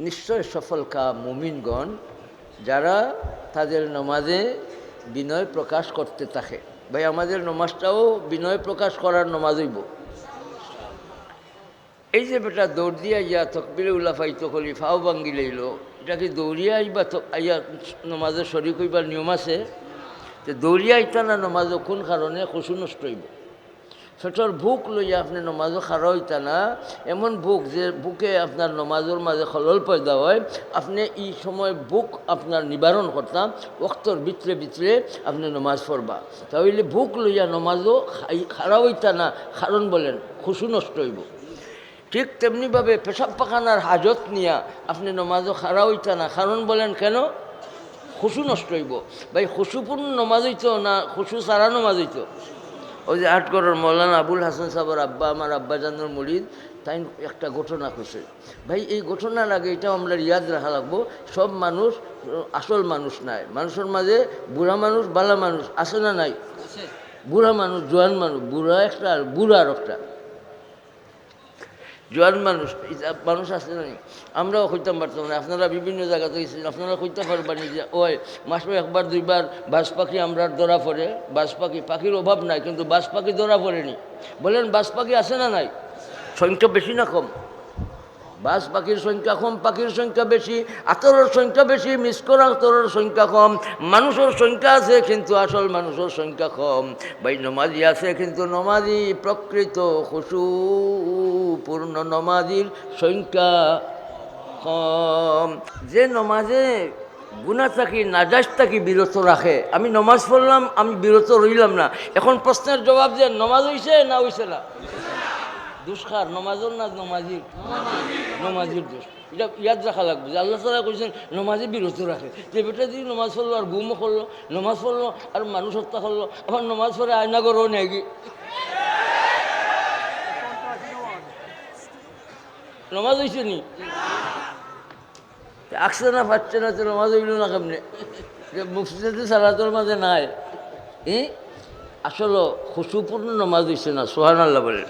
নিশ্চয় সফল সফলকা মুমিনগণ যারা তাদের নমাজে বিনয় প্রকাশ করতে থাকে। ভাই, আমাদের নমাজটাও বিনয় প্রকাশ করার নমাজ হইব। এই যে বেটা দৌড় দিয়া ইয়া তকবিরে উলাফাইতো কলি ফাও ভাঙ্গি লইল, এটা কি দৌড়িয়া আইবা আইয়া নমাজে শরিক হইবার নিয়ম আছে? যে দৌড়িয়া আইতা না নমাজও কোন কারণে? খুশু নষ্ট হইব। পেটর ভুক লইয়া আপনি নমাজও খারা হইতা না। এমন ভুক যে বুকে আপনার নমাজের মাঝে খলল পয়দা হয়, আপনি এই সময় বুক আপনার নিবারণ করতাম অক্তর ভিতরে ভিতরে আপনি নমাজ পড়বা। তাহলে ভুক লইয়া নমাজও খারা হইতা না কারণ বলেন, খুশু নষ্ট হইব। ঠিক তেমনিভাবে পেশাব পাখানার হাজত নিয়া আপনি নমাজও খারা হইতা না কারণ বলেন কেন? খুশু নষ্ট হইব। ভাই, খুশুপূর্ণ নমাজ হইতো না, খুশু সারা নমাজ হইতো? ওই যে আট করোর মৌলানা আবুল হাসান সাহর আব্বা আমার আব্বা জানুর মরিদ তাই একটা ঘটনা হয়েছে ভাই এই ঘটনার আগে এটাও আমরা ইয়াদ রাখা লাগবো সব মানুষ আসল মানুষ নাই। মানুষের মাঝে বুড়া মানুষ বালা মানুষ আছে না নাই? বুড়া মানুষ জোয়ান মানুষ বুড়া একটা আর বুড়া আর একটা। জোয়ান মানুষ মানুষ আছে না? আমরাও খুঁজতাম পারতাম না আপনারা বিভিন্ন জায়গাতে গেছিলেন আপনারা কইতে পারবেন যে, ওই মাসে একবার, দুইবার বাস পাখি আমরা ধরা পড়ে, বাস পাখি, পাখির অভাব নাই, কিন্তু বাস পাখি ধরা পড়েনি, বলেন বাস পাখি আছে না নাই সংখ্যা বেশি না কম বাস পাখির সংখ্যা কম, পাখির সংখ্যা বেশি, আতরের সংখ্যা বেশি মিস করা আতরের সংখ্যা কম, মানুষের সংখ্যা আছে কিন্তু আসল মানুষের সংখ্যা কম। ভাই, নমাজি আছে কিন্তু নমাজি প্রকৃত খুশু পূর্ণ নমাজির সংখ্যা কম। যে নমাজে গুণা থাকি নাজাজ থাকি, বিরত রাখে। আমি নমাজ পড়লাম, আমি বিরত রইলাম না। এখন প্রশ্নের জবাব যে নমাজ হইছে না হইছে না? দুষ্কার, নমাজর না নমাজির? নমাজির দোষ। এটা ইয়াদ রাখা লাগবে যে আল্লাহ তালা কইছেন, নমাজে বিরত রাখে। যে বেটা যদি নমাজ পড়ল আর গুমও করল, নমাজ পড়ল আর মানুষ হত্যা করল, আবার নমাজ পড়ে আয়না করো নাকি নমাজ হয়েছে নি? আসছে না, পাচ্ছে না, তো নমাজ হইল না কেমনে? মুফতিতে সালাতর মাঝে নাই। আসলে খুশুপূর্ণ নমাজ হয়েছে না সোহান আল্লাহ বলে।